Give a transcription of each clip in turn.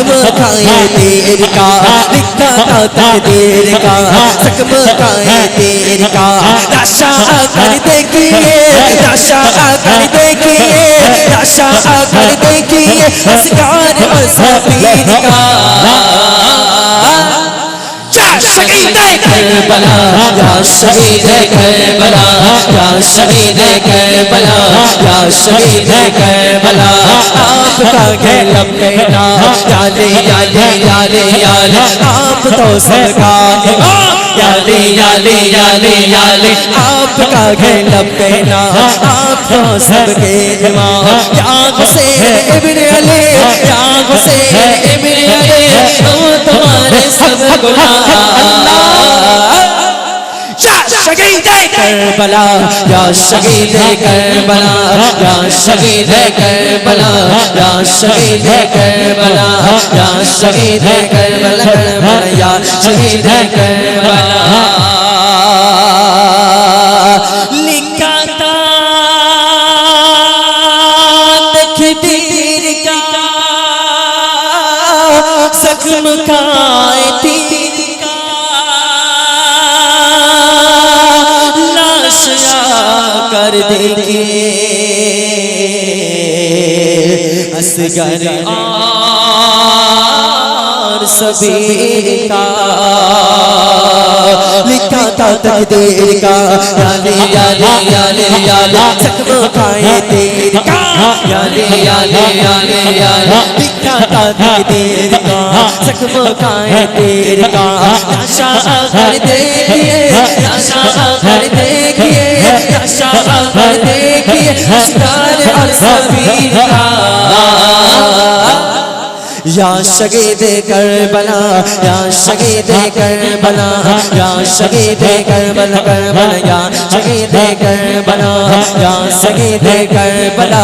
चकमकाए तेर का लिखा था तकदीर का चकमकाए तेर का नशा कर देखिए नशा कर देखिए नशा कर देखिए असगार असबीर का आपका खेल मेरा याले याले याले आप तो इमाम याले याले याले याले आपका आप तो सबके इमाम या हुसैन इब्न سب گناہ۔ شہید کربلا، یا شہید کربلا، یا شہید کربلا، یا شہید کربلا، یا شہید کربلا یا شہید کربلا۔ لکھا تھا تکبیر کا زخم کا۔ দেখে আসগর আ सभी का लिखा था तकदीर का याले याले याले याले जख्म खाए तेर का याले याले याले याले लिखा था तकदीर का जख्म खाए तेर का नशा कर देखिए नशा कर देखिए नशा कर देखिए असगार और सबीर का या शगे दे कर बला या शगे दे कर बला या शगे दे कर बला कर बला या शगे दे कर या शगे दे कर बला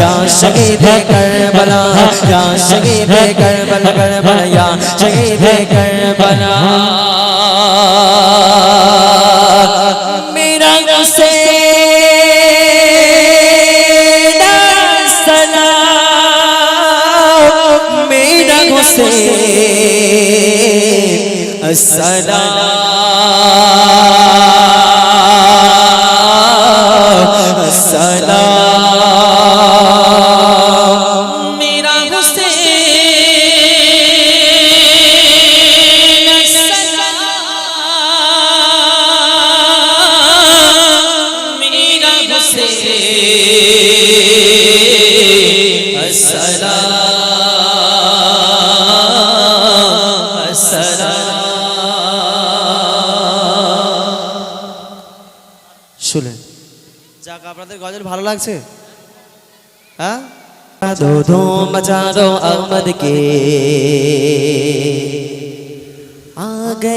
या शगे दे कर बला या शगे दे कर बला कर बला या शगे दे कर मेरा हुसैन হয়েছে হ্যাঁ? আহমদকে আ গে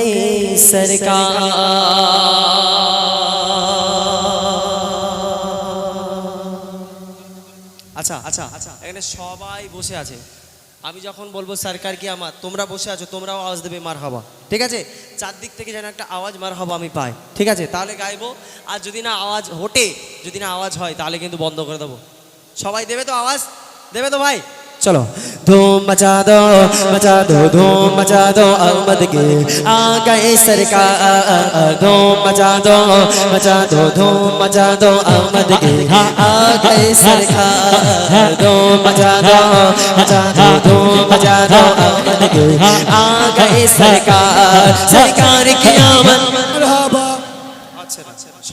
আচ্ছা আচ্ছা আচ্ছা। এখানে সবাই বসে আছে। আমি যখন বলব সরকার কি আমার তোমরা বসে আছো, তোমরাও আওয়াজ দেবে মার হবা ঠিক আছে? চারদিক থেকে যেন একটা আওয়াজ মার হবা আমি পাই। ঠিক আছে? তাহলে গাইবো, আর যদি না আওয়াজ হোটে, যদি না আওয়াজ হয়, তাহলে কিন্তু বন্ধ করে দেবো। সবাই দেবে তো আওয়াজ? দেবে তো ভাই? চলো। ধুম মচা দো মচা দো, ধুম মচা দো, আহমদ কে আগে সরকার। ধুম মচা দো মচা দো, ধুম মচা দো, আহমদ কে হা है सरकार दो मजा दो मजा दो दो मजा दो आ गए सरकार सरकार की आमद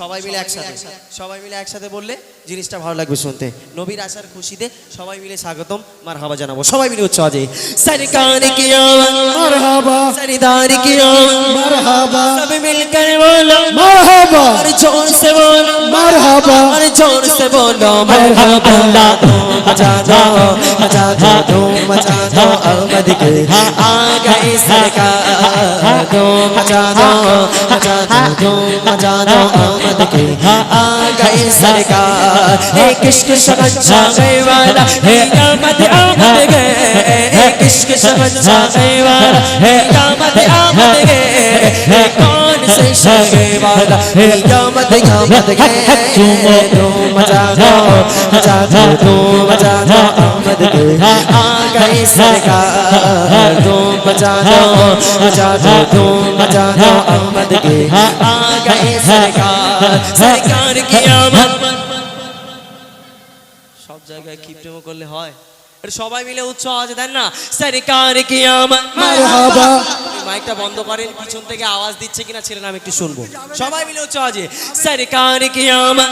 সবাই মিলে একসাথে সবাই মিলে একসাথে বললে জিনিসটা ভালো লাগবে শুনতে নবীর আসার খুশিতে সবাই মিলে স্বাগতম মার হাবা জানাব সবাই মিলে উচ্চ আজে সরকার কি মার হাবা সরদার কি মার হাবা সব মিলকর বলো মার হাবা আর জোর সে বলো মার হাবা আর জোর সে বলো মার হাবা আল্লাহ আজা দাও আজা দাও ধুম আজা দাও আহমদ কে আ গয়ে সরকার ধুম আজা দাও আজা দাও ধুম আজা দাও अहमद के आ गए सरकार हे किश्क समझ गए वाला हे कामत आमद गए हे किश्क समझ गए वाला हे कामत आमद गए हे कौन से शगे वाला हे कामत कामत गए धूम मचा दो मचा दो धूम मचा दो अहमद के आ गए सरकार मचा दो मचा दो धूम मचा दो अहमद के आ गए सरकार सरकार की आमद সব জায়গায় কিপটেমো করলে হয় এটা সবাই মিলে উচ্চ আওয়াজ দেন না। সরকার কি আমার মাইকটা বন্ধ করেন পিছন থেকে আওয়াজ দিচ্ছে কিনা ছেলে নাম একটু শুনব। সবাই মিলে উচ্চ আওয়াজে সরকার কি আমার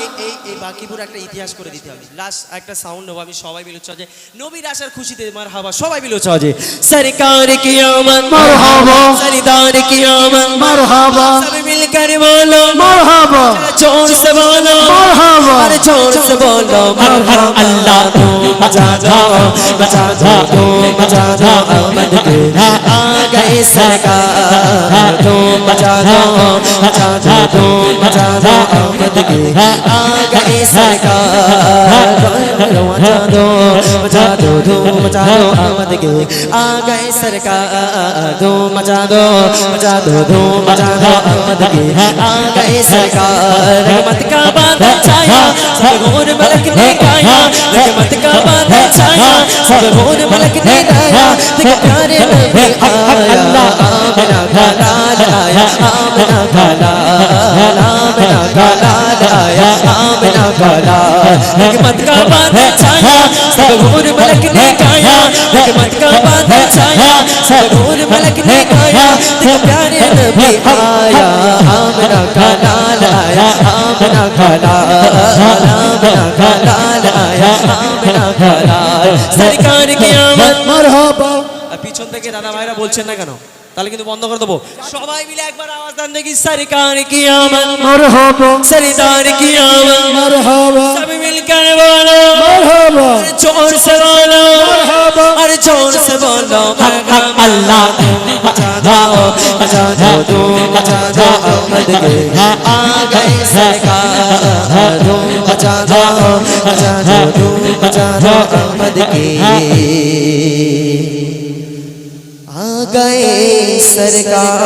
এই এই এই বাকিপুর একটা ইতিহাস করে দিতে হবে। লাস্ট একটা সাউন্ড নেব আমি সবাই মিলে উচ্চ আওয়াজে। নবীর আসার খুশিতে মার হাবা সবাই মিলে উচ্চ আওয়াজে। সরকার কি আমার মারহাবা। সরদার কি আমার মারহাবা। সব মিলকর বলো। মারহাবা। চোর সে বলো। মারহাবা। আরে চোর সে বলো। মারহাবা। আল্লাহ को बचा दो बचा दो तो बचा दो अहमद के आ गए सरकार तो बचा दो बचा दो तो बचा है आ गई सरकार मचा दो मचा दो धूम मचा दो आमद के आ गए सरकार धूम मचा दो मचा दो धूम मचा दो आमद के आ गए सरकार रहमत का बादल छाया सब गोर मलकने गाया रहमत का बादल छाया सब गोर मलकने गाया तेरे प्यारे नबी आया आमना घला आया आमना घला आमना घला आमना का लाल रहमत का बादल छाया सब गोर मलक ने गाया रहमत का बादल छाया सब गोर मलक ने गाया देख प्यारे नबी आया आमना का लाल आया आमना का लाल आमना का लाल आया आमना का लाल सरकार की आमद মারহাবা আর পিছন থেকে দাদা ভাইরা বলছেন না কেন তাহলে কিন্তু বন্ধ করে দেবো। সবাই মিলে একবার আওয়াজ দেন দেখি সরকার কি আমল? মারহাবা। কি সবাই মিলকার বলো আর জোর সে বলো জোর সে বলো আল্লাহ। আচ্ছা দাও আচ্ছা দাও তো আচ্ছা দাও আ সরকার আচ্ছা দাও আচ্ছা দাও আচ্ছা দাও गए सरकार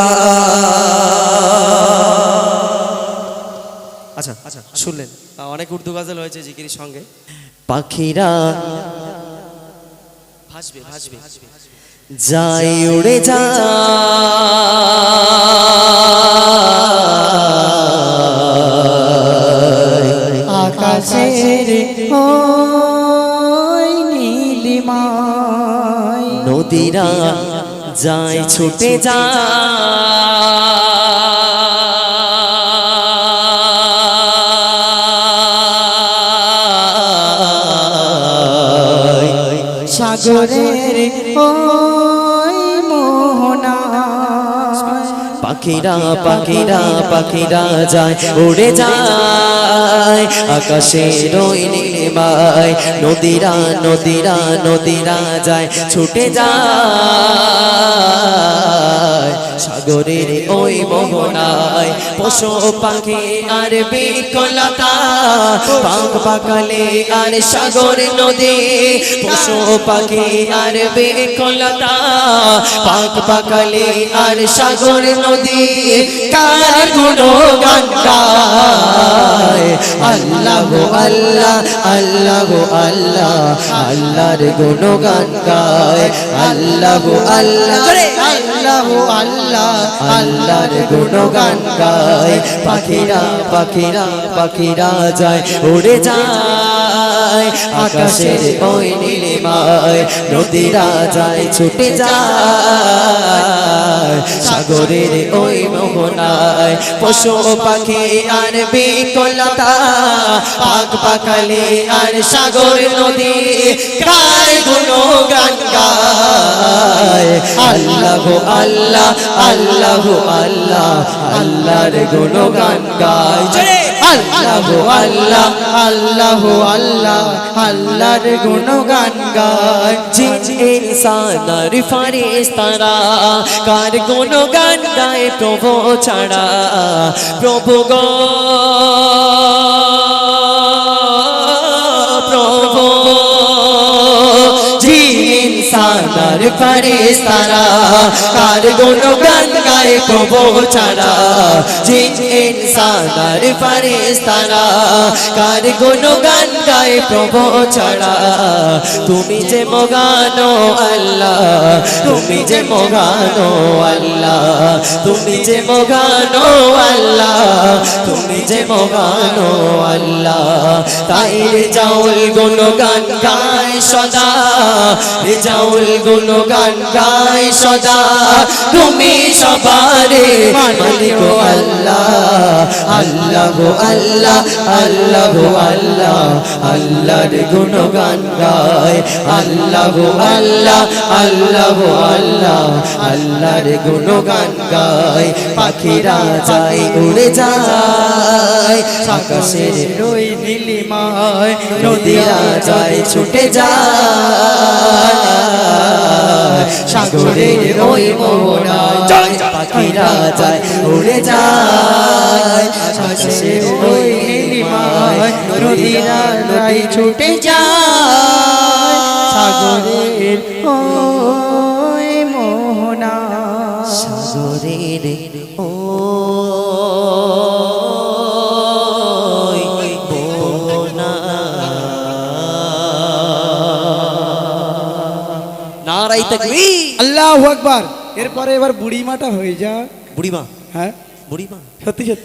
আচ্ছা আচ্ছা শুনলেন আহ, অনেক উর্দু গজল হয়েছে জিকিরির সঙ্গে পাখিরা ভাসবে ভাসবে যাই উড়ে যা আকাশের ওই নীলিমায় নদীরা যায় ছুটে যা। সাগরের পাখিরা পাখিরা পাখিরা যায় উড়ে যায়। আকাশের ওই নীলিমায় নদীরা নদীরা নদীরা যায় ছুটে যায়। সাগরের ওই মোহনায় পশু পাখি আর বিকলতা। পাক পাকালে আর সাগর নদী। পশু পাখি আর বিকলতা। পাক পাকালে আর সাগর নদী। কার গুনো গান আল্লাহ আল্লাহ আল্লাহ আল্লাহ, আল্লাহর গুনো গান গায় আল্লাহ আল্লাহ আল্লাহ আল্লাহ, আল্লাহর গুণগান গায় পাখিরা পাখিরা পাখিরা যায়, উড়ে যায়। আকাশের ওই নীলিমায় নদীরা যায়, ছুটে যায়। সাগরের ওই মোহনায় পশু পাখি আর বিকলতা পাক পাকালে আর সাগর নদী কার গুণগান গায়। আল্লাহ আল্লাহ আল্লাহ আল্লাহ, আল্লাহর গুণগান গায়। জোরে। আল্লাহ আল্লাহ আল্লাহ আল্লাহ, আল্লাহর গুণগান গায়। জিন, ইনসান, আর ফারিস্তারা, কার গুণগান গায় প্রভু ছাড়া। প্রভু গো, প্রভু জিন, ইনসান, আর ফারিস্তারা, কার গুণগান গায় প্রভু ছাড়া, জিন ইনসান আর ফারিস্তারা, কার গুণগান গায় প্রভু ছাড়া। তুমি যে মগানো আল্লাহ, তুমি যে মগানো আল্লাহ, তুমি যে মগানো আল্লাহ, তুমি যে মগানো আল্লাহ। তাই রে জাউল গুণগান গায় সদা রে জাউল গুণগান গায় সদা। তুমি সবারে মালিক আল্লাহ। আল্লাহ। গো আল্লাহ। আল্লাহ গো আল্লাহ। আল্লাহর গুণগান গায়। আল্লাহ গো আল্লাহ। আল্লাহ গো আল্লাহ। আল্লাহর গুণগান গায়। পাখিরা যায় উড়ে যায়। আকাশের রই নীলিমায় নদীরা যায় ছুটে যায়। সাগরের ওই যায় পাখিরা যায় উড়ে যায়। ছুটে যায়। সাগরের ওই মোহনা। সাগরের ও নারাই তাকবীর। আল্লাহ আকবার। এরপরে এবার বুড়িমাটা হয়ে যা বুড়িমা। হ্যাঁ? বুড়িমা। সত্যি সত্যি।